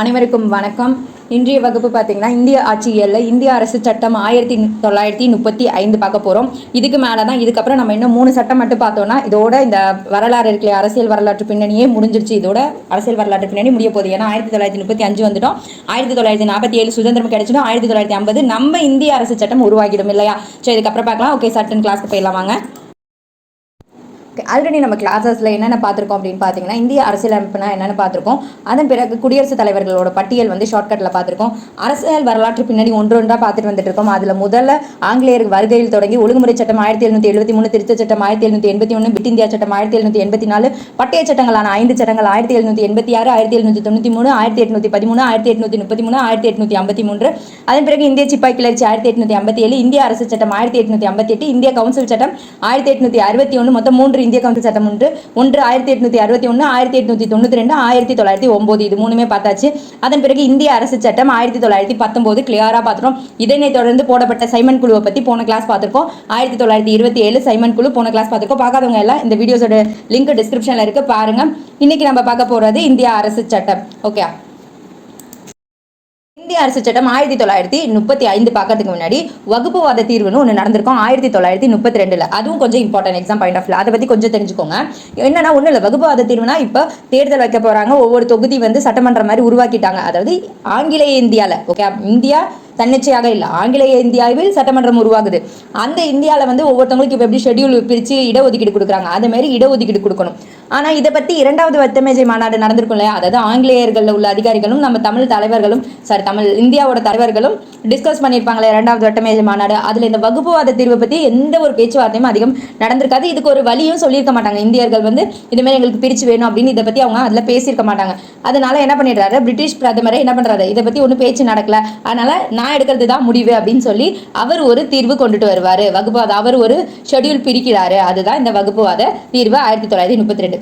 அனைவருக்கும் வணக்கம். இன்றைய வகுப்பு பார்த்தீங்கன்னா இந்திய ஆட்சியில் இந்திய அரசு சட்டம் ஆயிரத்தி தொள்ளாயிரத்தி முப்பத்தி ஐந்து பார்க்க போகிறோம் இதுக்கு மேலே தான் இதுக்கப்புறம் நம்ம இன்னும் மூணு சட்டம் மட்டும் பார்த்தோம்னா இதோட இந்த வரலாறு இருக்கிற அரசியல் வரலாற்று பின்னணியே முடிஞ்சிருச்சு. இதோட அரசியல் வரலாற்று பின்னணி முடிய போகுது. ஏன்னா ஆயிரத்தி தொள்ளாயிரத்தி முப்பத்தி அஞ்சு வந்துட்டோம். ஆயிரத்தி தொள்ளாயிரத்தி நாற்பத்தி ஏழு சுதந்திரம் கிடைச்சிடும். ஆயிரத்தி தொள்ளாயிரத்தி ஐம்பது நம்ம இந்திய அரசு சட்டம் உருவாகிடும் இல்லையா? ஸோ இதுக்கப்புறம் பார்க்கலாம். ஓகே சட்டன் கிளாஸ்க்கு போயிடலாம் வாங்க. ஆல்ரெடி நம்ம கிளாஸஸில் என்னென்ன பார்த்துருக்கோம் அப்படின்னு பார்த்தீங்கன்னா இந்திய அரசியலமைப்புனா என்னென்னு பார்த்துருக்கோம். அதன் பிறகு குடியரசுத் தலைவர்களோட பட்டியல் வந்து ஷார்ட்கட்டில் பார்த்துருக்கோம். அரசியல் வரலாற்று பின்னாடி ஒன்று ஒன்றாக பார்த்துட்டு வந்துட்டு இருக்கோம் அதில் முதல்ல ஆங்கிலேயர் வருகையில் தொடங்கி ஒழுங்குமுறை சட்டம் ஆயிரத்தி எழுநூற்றி எழுபத்தி மூணு திருத்த சட்டம் ஆயிரத்தி எழுநூற்றி எண்பத்தி ஒன்று பிட் இந்தியா சட்டம் ஆயிரத்தி எழுநூற்றி எண்பத்தி நாலு பட்டய சட்டங்களான ஐந்து சட்டங்கள் ஆயிரத்தி எழுநூற்றி எண்பத்தி ஆறு ஆயிரத்தி எழுநூற்றி தொண்ணூற்றி மூணு ஆயிரத்தி எட்நூற்றி பதிமூணு ஆயிரத்தி எட்நூற்றி முப்பத்தி மூணு ஆயிரத்தி எட்நூற்றி ஐம்பத்தி மூன்று. அதன் பிறகு இந்திய சிப்பாய் கிளர்ச்சி ஆயிரத்தி எட்நூற்றி ஐம்பத்தி ஏழு இந்திய அரசு சட்டம் ஆயிரத்தி எட்நூற்றி ஐம்பத்தி எட்டு இந்திய கவுன்சில் சட்டம் ஆயிரத்தி எட்நூற்றி அறுபத்தி ஒன்று மொத்தம் மூன்று இந்திய கவுன்சில் சட்டம் ஒன்று ஒன்று ஆயிரத்தி எட்நூற்றி அறுபத்தி ஒன்று ஆயிரத்தி எட்நூற்றி தொண்ணூற்றி ரெண்டு ஆயிரத்தி தொள்ளாயிரத்தி ஒம்பது. இது மூணுமே பார்த்தாச்சு. அதன் பிறகு இந்திய அரசு சட்டம் ஆயிரத்தி தொள்ளாயிரத்தி பத்தொம்போது கிளியராக பார்த்துட்டோம். இதனை தொடர்ந்து போடப்பட்ட சைமன் குழுவை பற்றி போன கிளாஸ் பார்த்துருக்கோம். ஆயிரத்தி தொள்ளாயிரத்தி இருபத்தி ஏழு சைமன் குழு போன கிளாஸ் பார்த்துருக்கோம். பார்க்காதவங்க எல்லாம் இந்த வீடியோஸோட லிங்க் டிஸ்கிரிப்ஷனில் இருக்கு பாருங்க. இன்னைக்கு நம்ம பார்க்க போகிறது இந்திய அரசு சட்டம். ஓகே இந்திய அரசு சட்டம் ஆயிரத்தி தொள்ளாயிரத்தி முப்பத்தி ஐந்து பார்க்கறதுக்கு முன்னாடி வகுப்புவாத தீர்வுன்னு ஒன்று நடந்திருக்கும். ஆயிரத்தி தொள்ளாயிரத்தி முப்பத்தி ரெண்டுல. அதுவும் கொஞ்சம் இம்பார்ட்டன்ட் எக்ஸாம் பாயிண்ட் ஆஃப் அதை பற்றி கொஞ்சம் தெரிஞ்சுக்கோங்க. என்னன்னா ஒன்றும் இல்லை. வகுப்புவாத தீர்வுனா இப்போ தேர்தல் வைக்க போகிறாங்க ஒவ்வொரு தொகுதி வந்து சட்டமன்றம் மாதிரி உருவாக்கிட்டாங்க. அதாவது ஆங்கிலேய இந்தியாவில் ஓகே இந்தியா தன்னிச்சையாக இல்லை. ஆங்கிலேய இந்தியாவில் சட்டமன்றம் உருவாகுது. அந்த இந்தியாவில் வந்து ஒவ்வொருத்தவங்களுக்கு இப்போ எப்படி ஷெட்யூல் பிரித்து இடஒதுக்கீடு கொடுக்குறாங்க. அதே மாதிரி இடஒதுக்கீடு கொடுக்கணும். ஆனால் இதை பற்றி இரண்டாவது வட்டமேஜை மாநாடு நடந்திருக்கும் இல்லையா? அதாவது ஆங்கிலேயர்களில் உள்ள அதிகாரிகளும் நம்ம தமிழ் தலைவர்களும் சாரி தமிழ் இந்தியாவோட தலைவர்களும் டிஸ்கஸ் பண்ணியிருப்பாங்களே இரண்டாவது வட்டமேஜை மாநாடு. அதில் இந்த வகுப்புவாத தீர்வை பற்றி எந்த ஒரு பேச்சுவார்த்தையும் அதிகம் நடந்திருக்காது. இதுக்கு ஒரு வழியும் சொல்லியிருக்க மாட்டாங்க. இந்தியர்கள் வந்து இதுமாரி எங்களுக்கு பிரித்து வேணும் அப்படின்னு இதை பற்றி அவங்க அதில் பேசியிருக்க மாட்டாங்க. அதனால என்ன பண்ணிடுறாரு? பிரிட்டிஷ் பிரதமரை என்ன பண்ணுறாரு இதை பற்றி ஒன்றும் பேச்சு நடக்கல. அதனால நான் எடுக்கிறது தான் முடிவு அப்படின்னு சொல்லி அவர் ஒரு தீர்வு கொண்டுட்டு வருவார். வகுப்புவாத அவர் ஒரு ஷெட்யூல் பிரிக்கிறாரு. அதுதான் இந்த வகுப்புவாத தீர்வு ஆயிரத்தி தொள்ளாயிரத்தி முப்பத்தி ரெண்டு.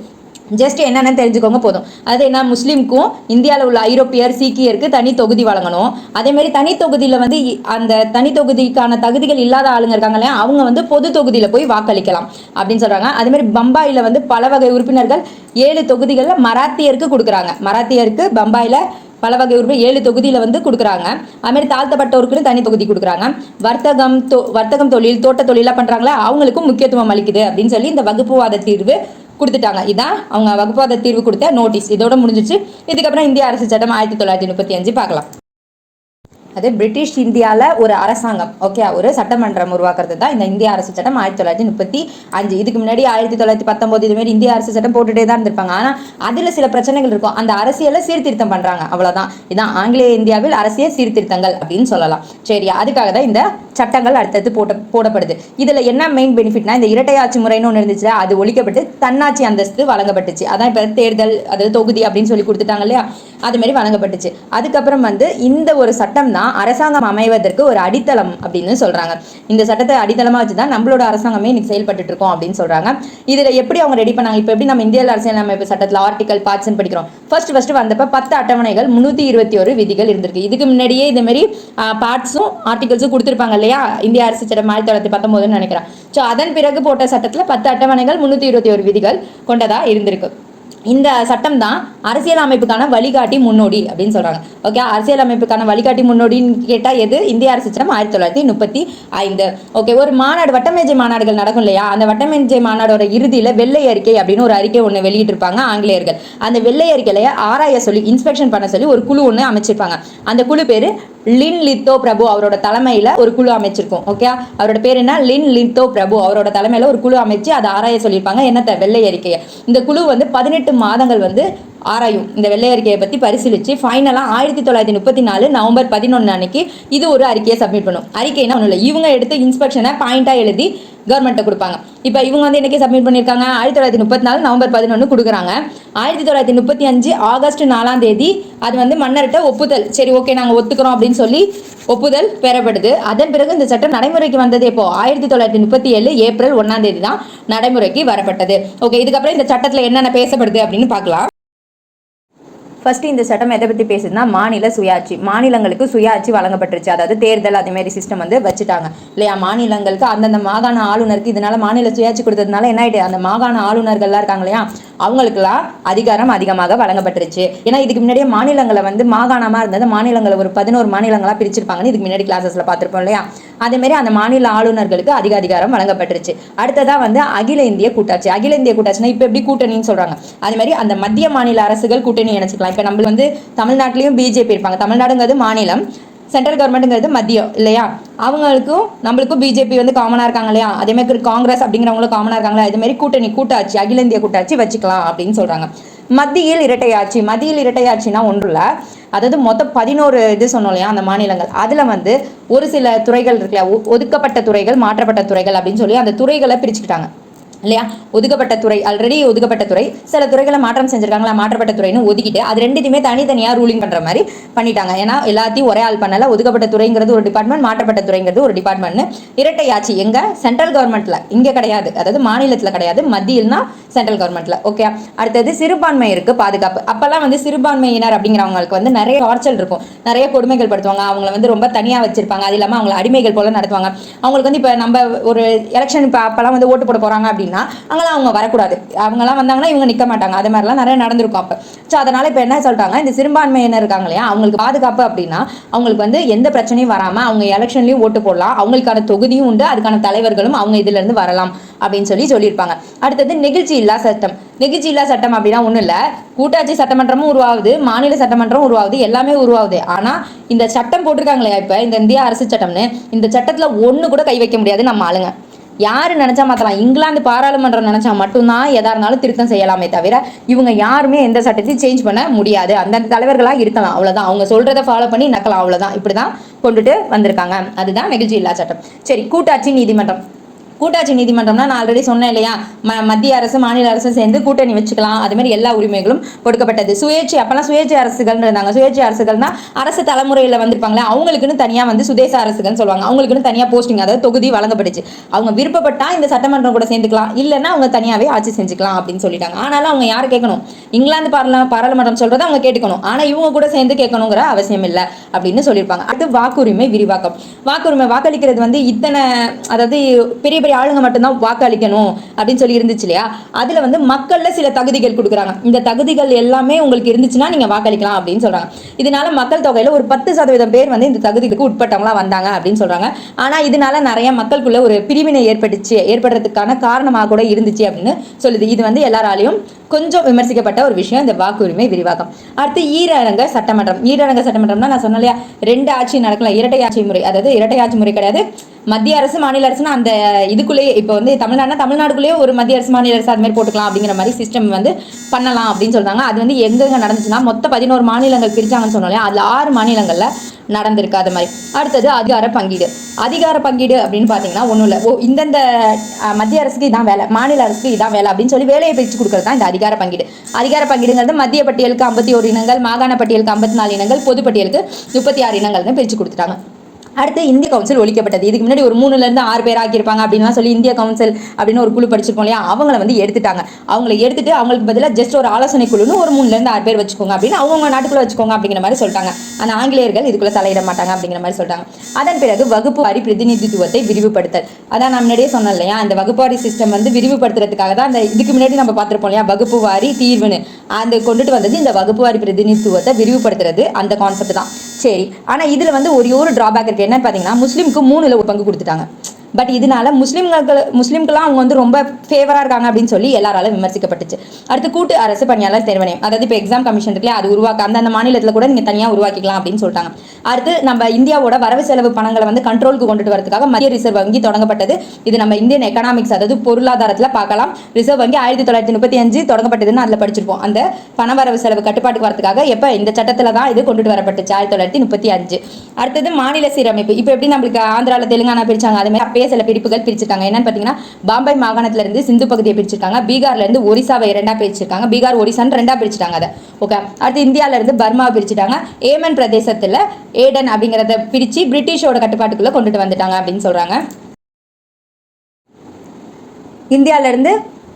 ஜஸ்ட் என்னென்னு தெரிஞ்சுக்கோங்க போதும். அது என்ன முஸ்லீம்க்கும் இந்தியாவில் உள்ள ஐரோப்பியர் சீக்கியருக்கு தனி தொகுதி வழங்கணும். அதேமாரி தனி தொகுதியில் வந்து இ- அந்த தனி தொகுதிக்கான தகுதிகள் இல்லாத ஆளுங்க இருக்காங்க இல்லையா அவங்க வந்து பொது தொகுதியில் போய் வாக்களிக்கலாம் அப்படின்னு சொல்கிறாங்க அதேமாரி பம்பாயில் வந்து பல வகை உறுப்பினர்கள் ஏழு தொகுதிகளில் மராத்தியருக்கு கொடுக்குறாங்க. மராத்தியருக்கு பம்பாயில் பல வகை உறுப்பு ஏழு தொகுதியில் வந்து கொடுக்குறாங்க. அதுமாதிரி தாழ்த்தப்பட்டோருக்குன்னு தனி தொகுதி கொடுக்குறாங்க. வர்த்தகம் தொ வர்த்தகம் தொழில் தோட்ட தொழிலாக பண்ணுறாங்களா அவங்களுக்கும் முக்கியத்துவம் அளிக்குது அப்படின்னு சொல்லி இந்த வகுப்புவாத தீர்வு கொடுத்துட்டாங்க. இதான் அவங்க வகுப்புவாத தீர்வு கொடுத்த நோட்டீஸ் இதோட முடிஞ்சிச்சு. இதுக்கப்புறம் இந்திய அரசு சட்டம் ஆயிரத்தி தொள்ளாயிரத்தி முப்பத்தி அஞ்சு பார்க்கலாம். அது பிரிட்டிஷ் இந்தியாவில் ஒரு அரசாங்கம் ஓகே ஒரு சட்டமன்றம் உருவாக்குறது தான் இந்த இந்திய அரசு சட்டம் ஆயிரத்தி தொள்ளாயிரத்தி முப்பத்தி அஞ்சு. இதுக்கு முன்னாடி ஆயிரத்தி தொள்ளாயிரத்தி பத்தொம்போது இதுமாரி இந்திய அரசு சட்டம் போட்டுகிட்டே தான் இருந்திருப்பாங்க. ஆனால் அதில் சில பிரச்சனைகள் இருக்கும். அந்த அரசியலை சீர்திருத்தம் பண்ணுறாங்க அவ்வளோதான் இதான் ஆங்கிலேய இந்தியாவில் அரசியல் சீர்திருத்தங்கள் அப்படின்னு சொல்லலாம். சரி அதுக்காக தான் இந்த சட்டங்கள் அடுத்தது போட்ட போடப்படுது. இதில் என்ன மெயின் பெனிஃபிட்னா இந்த இரட்டையாட்சி முறைன்னு ஒன்று இருந்துச்சு அது ஒழிக்கப்பட்டு தன்னாட்சி அந்தஸ்து வழங்கப்பட்டுச்சு. அதான் இப்போ தேர்தல் அதாவது தொகுதி அப்படின்னு சொல்லி கொடுத்துட்டாங்க இல்லையா? அது வழங்கப்பட்டுச்சு. அதுக்கப்புறம் வந்து இந்த ஒரு சட்டம் தான் அரசாங்கம் அமைவதற்கு ஒரு அடித்தளம் அப்படின்னு சொல்றாங்க. இந்த சட்டத்தை அடித்தளமா வச்சு தான் நம்மளோட அரசாங்கமே இன்னைக்கு செயல்பட்டு இருக்கோம் அப்படின்னு சொல்றாங்க. இதுல எப்படி அவங்க ரெடி பண்ணாங்க? இப்போ எப்படி நம்ம இந்திய அரசியலமைப்பு சட்டத்தில் ஆர்டிகல் பார்ட்ஸ்னு படிக்கிறோம். ஃபர்ஸ்ட் ஃபர்ஸ்ட் வந்தப்ப பத்து அட்டவணைகள் முந்நூற்றி இருபத்தி ஒரு விதிகள் இருந்திருக்கு. இதுக்கு முன்னாடியே இந்த மாதிரி பார்ட்ஸும் ஆர்டிகல்ஸும் கொடுத்துருப்பாங்க இல்லையா? இந்திய அரசு சட்டம் ஆயிரத்தி தொள்ளாயிரத்தி பத்தொம்போதுன்னு நினைக்கிறேன். ஸோ அதன் பிறகு போட்ட சட்டத்தில் பத்து அட்டவணைகள் முந்நூற்றி இருபத்தி ஒரு விதிகள் கொண்டதா இருந்திருக்கு. இந்த சட்டம் தான் அரசியல் அமைப்புக்கான வழிகாட்டி முன்னோடி அப்படின்னு சொல்றாங்க. ஓகே அரசியல் அமைப்புக்கான வழிகாட்டி முன்னோடின்னு கேட்டால் எது? இந்திய அரசு சட்டம் ஆயிரத்தி தொள்ளாயிரத்தி முப்பத்தி ஐந்து. ஓகே ஒரு மாநாடு வட்டமேஜை மாநாடுகள் நடக்கும் இல்லையா? அந்த வட்டமேஜை மாநாடோட இறுதியில் வெள்ளை அறிக்கை அப்படின்னு ஒரு அறிக்கை ஒன்று வெளியிட்டிருப்பாங்க ஆங்கிலேயர்கள். அந்த வெள்ளை அறிக்கையில ஆராய சொல்லி இன்ஸ்பெக்ஷன் பண்ண சொல்லி ஒரு குழு ஒன்று அமைச்சிருப்பாங்க. அந்த குழு பேர் லின் லித்தோ பிரபு அவரோட தலைமையில் ஒரு குழு அமைச்சிருக்கும் ஓகே அவரோட பேர் என்ன? லின் லித்தோ பிரபு அவரோட தலைமையில் ஒரு குழு அமைச்சு அதை ஆராய சொல்லியிருப்பாங்க. என்னத்த வெள்ளை அறிக்கையை. இந்த குழு வந்து பதினெட்டு மாதங்கள் வந்து ஆராயும். இந்த வெள்ளை அறிக்கையை பற்றி பரிசீலித்து ஃபைனலாக ஆயிரத்தி தொள்ளாயிரத்தி முப்பத்தி நாலு நவம்பர் பதினொன்று அன்னைக்கு இது ஒரு அறிக்கையை சப்மிட் பண்ணும். அறிக்கைனா ஒன்றும் இல்லை. இவங்க எடுத்து இன்ஸ்பெக்ஷனை பாயிண்டாக எழுதி கவர்மெண்ட்டை கொடுப்பாங்க. இப்போ இவங்க வந்து என்னைக்கு சப்மிட் பண்ணியிருக்காங்க? ஆயிரத்தி தொள்ளாயிரத்தி முப்பத்தி நாலு நவம்பர் பதினொன்று கொடுக்குறாங்க. ஆயிரத்தி தொள்ளாயிரத்தி முப்பத்தி அஞ்சு ஆகஸ்ட் நாலாம் தேதி அது வந்து மன்னர்கிட்ட ஒப்புதல். சரி ஓகே நாங்கள் ஒத்துக்கிறோம் அப்படின்னு சொல்லி ஒப்புதல் பெறப்படுது. அதன் பிறகு இந்த சட்டம் நடைமுறைக்கு வந்தது எப்போ ஆயிரத்தி தொள்ளாயிரத்தி முப்பத்தி ஏழு ஏப்ரல் ஒன்றாம் தேதி தான் நடைமுறைக்கு வரப்பட்டது. ஓகே இதுக்கப்புறம் இந்த சட்டத்தில் என்னென்ன பேசப்படுது அப்படின்னு பார்க்கலாம். ஃபர்ஸ்ட் இந்த சட்டம் எதை பற்றி பேசுதுன்னா மாநில சுயாட்சி மாநிலங்களுக்கு சுயாட்சி வழங்கப்பட்டுருச்சு. அதாவது தேர்தல் அதே மாதிரி சிஸ்டம் வந்து வச்சுட்டாங்க. இல்லையா? மாநிலங்களுக்கு அந்தந்த மாகாண ஆளுநருக்கு இதனால மாநில சுயாட்சி கொடுத்ததுனால என்ன ஆயிட்டு அந்த மாகாண ஆளுநர்கள்லாம் இருக்காங்க இல்லையா? அவங்களுக்குலாம் அதிகாரம் அதிகமாக வழங்கப்பட்டுருச்சு. ஏன்னா இதுக்கு முன்னாடியே மாநிலங்களை வந்து மாகாணமாக இருந்தது. மாநிலங்களை ஒரு பதினோரு மாநிலங்களாக பிரிச்சிருப்பாங்கன்னு இதுக்கு முன்னாடி கிளாஸஸில் பார்த்துருப்போம் இல்லையா? அதே மாதிரி அந்த மாநில ஆளுநர்களுக்கு அதிக அதிகாரம் வழங்கப்பட்டுருச்சு. அடுத்ததாக வந்து அகில இந்திய கூட்டாட்சி. அகில இந்திய கூட்டாட்சினா இப்போ எப்படி கூட்டணின்னு சொல்றாங்க. அதே மாதிரி அந்த மத்திய மாநில அரசுகள் கூட்டணி நினைச்சுக்கலாம் இப்போ நம்ம வந்து தமிழ்நாட்டிலையும் பிஜேபி இருப்பாங்க. தமிழ்நாடுங்கிறது மாநிலம். சென்ட்ரல் கவர்மெண்ட்டுங்கிறது மத்தியம் இல்லையா? அவங்களுக்கும் நம்மளுக்கும் பிஜேபி வந்து காமனாக இருக்காங்க இல்லையா? அதே மாதிரி காங்கிரஸ் அப்படிங்கிறவங்களும் காமனாக இருக்காங்களா? இதே மாதிரி கூட்டணி கூட்டாட்சி அகில இந்திய கூட்டாட்சி வச்சுக்கலாம் அப்படின்னு சொல்றாங்க. மத்தியில் இரட்டையாட்சி. மத்தியில் இரட்டையாட்சினா ஒன்றும் இல்லை அதாவது மொத்தம் பதினோரு இது சொன்னோம் இல்லையா அந்த மாநிலங்கள். அதில் வந்து ஒரு சில துறைகள் இருக்குல்ல ஒ- ஒதுக்கப்பட்ட துறைகள் மாற்றப்பட்ட துறைகள் அப்படின்னு சொல்லி அந்த துறைகளை பிரிச்சுக்கிட்டாங்க. இல்லையா? ஒதுக்கப்பட்ட துறை ஆல்ரெடி ஒதுக்கப்பட்ட துறை. சில துறைகளை மாற்றம் செஞ்சிருக்காங்களா? மாற்றப்பட்ட துறைன்னு ஒதுக்கிட்டு அது ரெண்டுத்தையுமே தனித்தனியாக ரூலிங் பண்ணுற மாதிரி பண்ணிட்டாங்க. ஏன்னா எல்லாத்தையும் ஒரே ஆள் பண்ணல. ஒதுக்கப்பட்ட துறைங்கிறது ஒரு டிபார்ட்மெண்ட் மாற்றப்பட்ட துறைங்கிறது ஒரு டிபார்ட்மெண்ட் இரட்டையாட்சி எங்க? சென்ட்ரல் கவர்மெண்ட்ல இங்க கிடையாது. அதாவது மாநிலத்தில் கிடையாது. மத்தியில்னா சென்ட்ரல் கவர்மெண்ட்ல ஓகே அடுத்தது சிறுபான்மையினருக்கு பாதுகாப்பு. அப்பெல்லாம் வந்து சிறுபான்மையினர் அப்படிங்கிறவங்களுக்கு வந்து நிறைய டார்ச்சல் இருக்கும். நிறைய கொடுமைகள் படுத்துவாங்க. அவங்கள வந்து ரொம்ப தனியாக வச்சிருப்பாங்க. அது இல்லாமல் அவங்களை அடிமைகள் போல நடத்துவாங்க. அவங்களுக்கு வந்து இப்போ நம்ம ஒரு எலெக்ஷன் இப்போ அப்பெல்லாம் வந்து ஓட்டு போட போகிறாங்க அப்படின்னா அங்கெல்லாம் அவங்க வரக்கூடாது. அவங்கெல்லாம் வந்தாங்கன்னா இவங்க நிற்க மாட்டாங்க. அது மாதிரிலாம் நிறைய நடந்திருக்கும் அப்போ. ஸோ அதனால் இப்போ என்ன சொல்லிட்டாங்க இந்த சிறுபான்மையினர் இருக்காங்க இல்லையா அவங்களுக்கு பாதுகாப்பு அப்படின்னா அவங்களுக்கு வந்து எந்த பிரச்சனையும் வராமல் அவங்க எலெக்ஷன்லேயும் ஓட்டு போடலாம். அவங்களுக்கான தொகுதியும் உண்டு. அதுக்கான தலைவர்களும் அவங்க இதுலேருந்து வரலாம் அப்படின்னு சொல்லி சொல்லியிருப்பாங்க. அடுத்தது நெகிழ்ச்சி இல்லா சட்டம். நெகிழ்ச்சி இல்லா சட்டம் அப்படின்னா ஒன்றும் இல்லை. கூட்டாட்சி சட்டமன்றமும் உருவாகுது மாநில சட்டமன்றம் உருவாகுது எல்லாமே உருவாகுது. ஆனால் இந்த சட்டம் போட்டிருக்காங்க இல்லையா இப்போ இந்த இந்திய அரசு சட்டம்னு இந்த சட்டத்தில் ஒன்று கூட கை வைக்க முடியாது நம்ம ஆளுங்க. யார் நினைச்சா மாற்றலாம் இங்கிலாந்து பாராளுமன்றம் நினச்சா மட்டும்தான் எதாக இருந்தாலும் திருத்தம் செய்யலாமே தவிர இவங்க யாருமே எந்த சட்டத்தையும் சேஞ்ச் பண்ண முடியாது. அந்தந்த தலைவர்களாக இருக்கலாம் அவ்வளோதான் அவங்க சொல்றதை ஃபாலோ பண்ணி நக்கலாம் அவ்வளவுதான். இப்படிதான் கொண்டுட்டு வந்திருக்காங்க. அதுதான் நெகிழ்ச்சி இல்லா சட்டம். சரி கூட்டாட்சி நீதிமன்றம். கூட்டாட்சி நீதிமன்றம்னா நான் ஆல்ரெடி சொன்னேன் இல்லையா? ம மத்திய அரசு மாநில அரசு சேர்ந்து கூட்டணி வச்சுக்கலாம். அது மாதிரி எல்லா உரிமைகளும் கொடுக்கப்பட்டது. சுயேட்சை அப்பெல்லாம் சுயேட்சை அரசுகள் இருந்தாங்க. சுயேட்சை அரசுகள்னா அரசு தலைமுறையில் வந்திருப்பாங்களே அவங்களுக்குன்னு தனியாக வந்து சுதேச அரசுகள்னு சொல்லுவாங்க. அவங்களுக்குன்னு தனியாக போஸ்டிங் அதாவது தொகுதி வழங்கப்பட்டுச்சு. அவங்க விருப்பப்பட்டா இந்த சட்டமன்றம் கூட சேர்ந்துக்கலாம். இல்லைன்னா அவங்க தனியாகவே ஆட்சி செஞ்சுக்கலாம் அப்படின்னு சொல்லிட்டாங்க. ஆனாலும் அவங்க யார் கேட்கணும்? இங்கிலாந்து பாராள பாராளுமன்றம் சொல்றதை அவங்க கேட்டுக்கணும். ஆனால் இவங்க கூட சேர்ந்து கேட்கணுங்கிற அவசியம் இல்லை அப்படின்னு சொல்லியிருப்பாங்க. அடுத்து வாக்குரிமை விரிவாக்கம். வாக்குரிமை வாக்களிக்கிறது வந்து இத்தனை அதாவது பெரிய பெரிய ஆளுங்க மட்டும்தான் வாக்களிக்கணும் அப்படின்னு சொல்லி இருந்துச்சு இல்லையா? அதுல வந்து மக்கள்ல சில தகுதிகள் கொடுக்குறாங்க. இந்த தகுதிகள் எல்லாமே உங்களுக்கு இருந்துச்சுன்னா நீங்க வாக்களிக்கலாம் அப்படின்னு சொல்றாங்க. இதனால மக்கள் தொகையில ஒரு பத்து சதவீதம் பேர் வந்து இந்த தகுதிக்கு உட்பட்டவங்களா வந்தாங்க அப்படின்னு சொல்றாங்க. ஆனா இதனால நிறைய மக்களுக்குள்ள ஒரு பிரிவினை ஏற்பட்டுச்சு. ஏற்படுறதுக்கான காரணமாக கூட இருந்துச்சு அப்படின்னு சொல்லுது. இது வந்து எல்லாராலையும் கொஞ்சம் விமர்சிக்கப்பட்ட ஒரு விஷயம் இந்த வாக்குரிமை விரிவாக்கம். அடுத்து ஈரரங்க சட்டமன்றம். ஈரரங்க சட்டமன்றம்னா நான் சொன்னேன் இல்லையா ரெண்டு ஆட்சி நடக்கலாம். இரட்டை ஆட்சி முறை. அதாவது இரட்டை ஆட்சி முறை கிடையாது. மத்திய அரசு மாநில அரசுனா அந்த இதுக்குள்ளேயே இப்போ வந்து தமிழ்நாடுனா தமிழ்நாடுக்குள்ளேயே ஒரு மத்திய அரசு மாநில அரசு அது மாதிரி போட்டுக்கலாம் அப்படிங்கிற மாதிரி சிஸ்டம் வந்து பண்ணலாம் அப்படின்னு சொல்றாங்க. அது வந்து எங்கெங்க நடந்துச்சுன்னா மொத்த பதினோரு மாநிலங்கள் பிரிச்சாங்கன்னு சொன்னோம் இல்லையா அதுல ஆறு மாநிலங்களில் நடந்திருக்கு அது மாதிரி. அடுத்தது அதிகார பங்கீடு. அதிகார பங்கீடு அப்படின்னு பார்த்தீங்கன்னா ஒன்றும் இல்லை. ஓ இந்தந்த மத்திய அரசுக்கு இதான் வேலை. மாநில அரசுக்கு இதான் வேலை அப்படின்னு சொல்லி வேலையை பிரித்து கொடுக்கறது தான் இந்த அதிகார பங்கீடு. அதிகார பங்கீடுங்கிறது மத்திய பட்டியலுக்கு ஐம்பத்தி ஒரு இனங்கள் மாகாண பட்டியலுக்கு ஐம்பத்தி நாலு இனங்கள் பொதுப்பட்டியலுக்கு முப்பத்தி ஆறு இனங்கள்னு பிரித்து கொடுத்துட்டாங்க. அடுத்து இந்திய கவுன்சில் ஒழிக்கப்பட்டது. இதுக்கு முன்னாடி ஒரு மூணுல இருந்து ஆறு பேர் ஆக்கியிருப்பாங்க அப்படின்லாம் சொல்லி இந்திய கவுன்சில் அப்படின்னு ஒரு குழு படிச்சிருப்போம் இல்லையா? அவங்கள வந்து எடுத்துட்டாங்க. அவங்களை எடுத்துட்டு அவங்களுக்கு பதிலாக ஜஸ்ட் ஒரு ஆலோசனை குழுன்னு ஒரு மூணுல இருந்து ஆறு பேர் வச்சுக்கோங்க அப்படின்னு அவங்க நாட்டுக்குள்ள வச்சுக்கோங்க அப்படிங்கிற மாதிரி சொல்லிட்டாங்க அந்த ஆங்கிலேயர்கள் இதுக்குள்ள தலையிட மாட்டாங்க அப்படிங்கிற மாதிரி சொல்லிட்டாங்க அதன் பிறகு வகுப்பு வாரி பிரதிநிதித்துவத்தை விரிவுபடுத்தல். அதான் நான் முன்னாடியே சொன்னேன் இல்லையா? அந்த வகுப்பு வாரி சிஸ்டம் வந்து விரிவுபடுத்துறதுக்காக தான் அந்த இதுக்கு முன்னாடி நம்ம பார்த்துருப்போம் இல்லையா? வகுப்பு வாரி தீர்வுன்னு. அந்த கொண்டுட்டு வந்தது இந்த வகுப்பு வாரி பிரதிநிதித்துவத்தை விரிவுபடுத்துறது அந்த கான்செப்ட் தான். சரி. ஆனா இதுல வந்து ஒரே ஒரு ட்ராபேக் இருக்கு. என்னன்னு பாத்தீங்கன்னா முஸ்லீமுக்கு மூணில் ஒரு பங்கு கொடுத்துட்டாங்க. பட் இதனால முஸ்லீம்களுக்கு முஸ்லீம்கெல்லாம் அவங்க வந்து ரொம்ப ஃபேவரா இருக்காங்க அப்படின்னு சொல்லி எல்லாராலும் விமர்சிக்கப்பட்டுச்சு. அடுத்து கூட்டு அரசு பணியாளர் தேர்வணையம் அதாவது இப்போ எக்ஸாம் கமிஷன் இருக்குல்லையா அது உருவாக்க அந்தந்த மாநிலத்தில் கூட நீங்க தனியா உருவாக்கிக்கலாம் அப்படின்னு சொல்லிட்டாங்க. அடுத்து நம்ம இந்தியாவோட வரவு செலவு பணங்களை வந்து கண்ட்ரோலுக்கு கொண்டுட்டு வரதுக்காக மத்திய ரிசர்வ் வங்கி தொடங்கப்பட்டது. இது நம்ம இந்தியன் எக்கனாமிக்ஸ் அதாவது பொருளாதாரத்தில் பார்க்கலாம். ரிசர்வ் வங்கி ஆயிரத்தி தொள்ளாயிரத்தி முப்பத்தி அஞ்சு தொடங்கப்பட்டதுன்னு அதில் படிச்சிருப்போம். அந்த பணவரவு செலவு கட்டுப்பாட்டுக்கு வரதுக்காக எப்போ இந்த சட்டத்தில் தான் இது கொண்டுட்டு வரப்பட்டுச்சு ஆயிரத்தி தொள்ளாயிரத்தி முப்பத்தி அஞ்சு. அடுத்தது மாநில சீரமைப்பு. இப்போ எப்படி நம்மளுக்கு ஆந்திராவில் தெலுங்கானா பிரிச்சாங்க அதுமாதிரி அப்பயே அப்பயே சில பிரிப்புகள் பிரிச்சிருக்காங்க. என்னன்னு பார்த்தீங்கன்னா பாம்பே மாகாணத்துல இருந்து சிந்து பகுதியை பிரிச்சிருக்காங்க. பீகார்ல இருந்து ஒரிசாவை ரெண்டா பிரிச்சிருக்காங்க. பீகார் ஒரிசான்னு ரெண்டா பிரிச்சிட்டாங்க அதை. ஓகே அடுத்து இந்தியால இருந்து பர்மாவை பிரிச்சிட்டாங்க. ஏமன் பிரதேசத்துல ஏடன் அப்படிங்கிறத பிரிச்சு பிரிட்டிஷோட கட்டுப்பாட்டுக்குள்ள கொண்டுட்டு வந்துட்டாங்க அப்படின்னு சொல்றாங்க. இந்தியாவிலேருந்து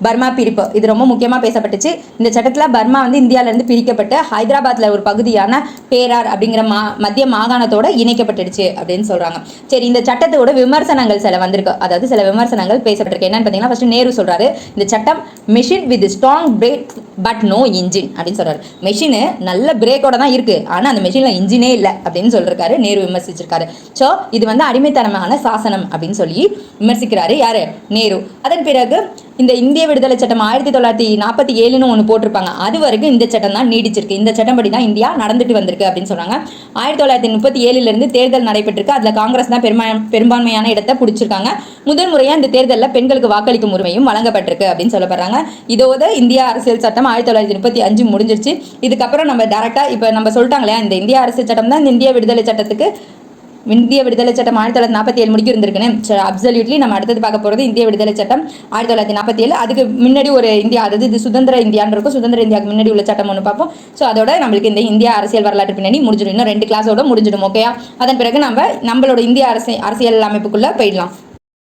பர்மா பிரிப்பு. இது ரொம்ப முக்கியமாக பேசப்பட்டுச்சு. இந்த சட்டத்தில் பர்மா வந்து இந்தியாவிலேருந்து பிரிக்கப்பட்டு ஹைதராபாத்தில் ஒரு பகுதியான பேரார் அப்படிங்கிற மா மத்திய மாகாணத்தோட இணைக்கப்பட்டுடுச்சு அப்படின்னு சொல்கிறாங்க சரி இந்த சட்டத்தோட விமர்சனங்கள் சில வந்திருக்கு. அதாவது சில விமர்சனங்கள் பேசப்பட்டிருக்கு. என்னன்னு பார்த்தீங்கன்னா ஃபர்ஸ்ட் நேரு சொல்கிறாரு இந்த சட்டம் machine with strong brake but no engine அப்படின்னு சொல்கிறாரு மெஷினு நல்ல பிரேக்கோட தான் இருக்குது ஆனால் அந்த மெஷினில் இன்ஜினே இல்லை அப்படின்னு சொல்லியிருக்காரு நேரு விமர்சிச்சிருக்காரு. ஸோ இது வந்து அடிமைத்தனமான சாசனம் அப்படின்னு சொல்லி விமர்சிக்கிறாரு யார்? நேரு. அதன் பிறகு இந்த இந்திய விடுதலை சட்டம் ஆயிரத்தி தொள்ளாயிரத்தி நாற்பத்தி ஏழுன்னு ஒன்று போட்டிருப்பாங்க. அது வரைக்கும் இந்த சட்டம் தான் நீடிச்சிருக்கு. இந்த சட்டம் படி தான் இந்தியா நடந்துட்டு வந்திருக்கு அப்படின்னு சொன்னாங்க. ஆயிரத்தி தொள்ளாயிரத்தி முப்பத்தி ஏழுலேருந்து தேர்தல் நடைபெற்றிருக்கு. அதில் காங்கிரஸ் தான் பெருமா பெரும்பான்மையான இடத்தை பிடிச்சிருக்காங்க. முதல் முறையாக இந்த தேர்தலில் பெண்களுக்கு வாக்களிக்கும் உரிமையும் வழங்கப்பட்டிருக்கு அப்படின்னு சொல்லப்படுறாங்க. இதோட இந்திய அரசியல் சட்டம் ஆயிரத்தி தொள்ளாயிரத்தி முப்பத்தி அஞ்சு முடிஞ்சிருச்சு. இதுக்கப்புறம் நம்ம டேரெக்டாக இப்போ நம்ம சொல்லிட்டாங்களே இந்த இந்திய அரசியல் சட்டம் தான் இந்த இந்திய விடுதலை சட்டத்துக்கு இந்திய விடுதலை சட்டம் ஆயிரத்தி தொள்ளாயிரத்தி நாற்பத்தி ஏழு முடிக்க இருந்திருக்குன்னு அப்சல்யூட்லி நம்ம அடுத்தது பார்க்க போகிறது இந்திய விடுதலை சட்டம் ஆயிரத்தி தொள்ளாயிரத்தி நாற்பத்தி ஏழு. அதுக்கு முன்னாடி ஒரு இந்தியா அதாவது இது சுதந்திர இந்தியான்னு இருக்கும். சுதந்திர இந்தியாவுக்கு முன்னாடி உள்ள சட்டம் ஒன்று பார்ப்போம். ஸோ அதோட நம்மளுக்கு இந்த இந்திய அரசியல் வரலாற்று பின்னாடி முடிஞ்சிடும். இன்னும் ரெண்டு கிளாஸோட முடிஞ்சிடும் ஓகேயா அதன் பிறகு நம்ம நம்மளோட இந்திய அரசியல் அரசியல் அமைப்புக்குள்ளே போயிடலாம்.